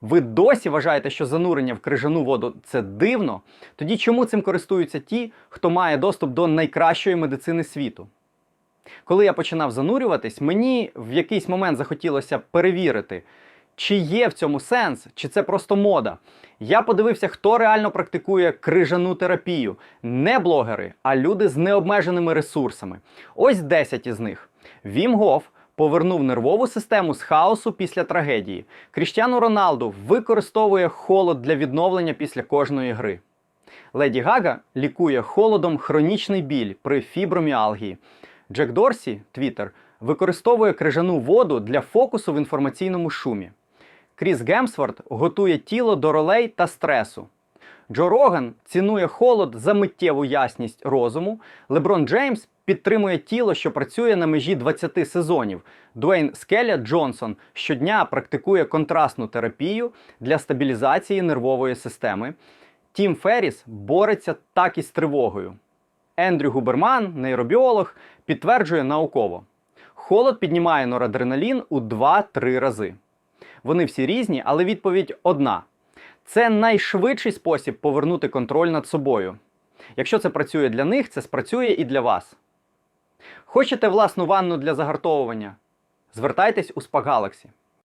Ви досі вважаєте, що занурення в крижану воду це дивно? Тоді чому цим користуються ті, хто має доступ до найкращої медицини світу? Коли я починав занурюватись, мені в якийсь момент захотілося перевірити, чи є в цьому сенс, чи це просто мода. Я подивився, хто реально практикує крижану терапію. Не блогери, а люди з необмеженими ресурсами. Ось 10 із них. Вім Гоф повернув нервову систему з хаосу після трагедії. Кріштіану Роналду використовує холод для відновлення після кожної гри. Леді Гага лікує холодом хронічний біль при фіброміалгії. Джек Дорсі, Твіттер, використовує крижану воду для фокусу в інформаційному шумі. Кріс Гемсворт готує тіло до ролей та стресу. Джо Роган цінує холод за миттєву ясність розуму. Леброн Джеймс підтримує тіло, що працює на межі 20 сезонів. Дуейн Скеля Джонсон щодня практикує контрастну терапію для стабілізації нервової системи. Тім Ферріс бореться так і з тривогою. Ендрю Губерман, нейробіолог, підтверджує науково: холод піднімає норадреналін у 2-3 рази. Вони всі різні, але відповідь одна: це найшвидший спосіб повернути контроль над собою. Якщо це працює для них, це спрацює і для вас. Хочете власну ванну для загартовування? Звертайтесь у SPA Galaxy.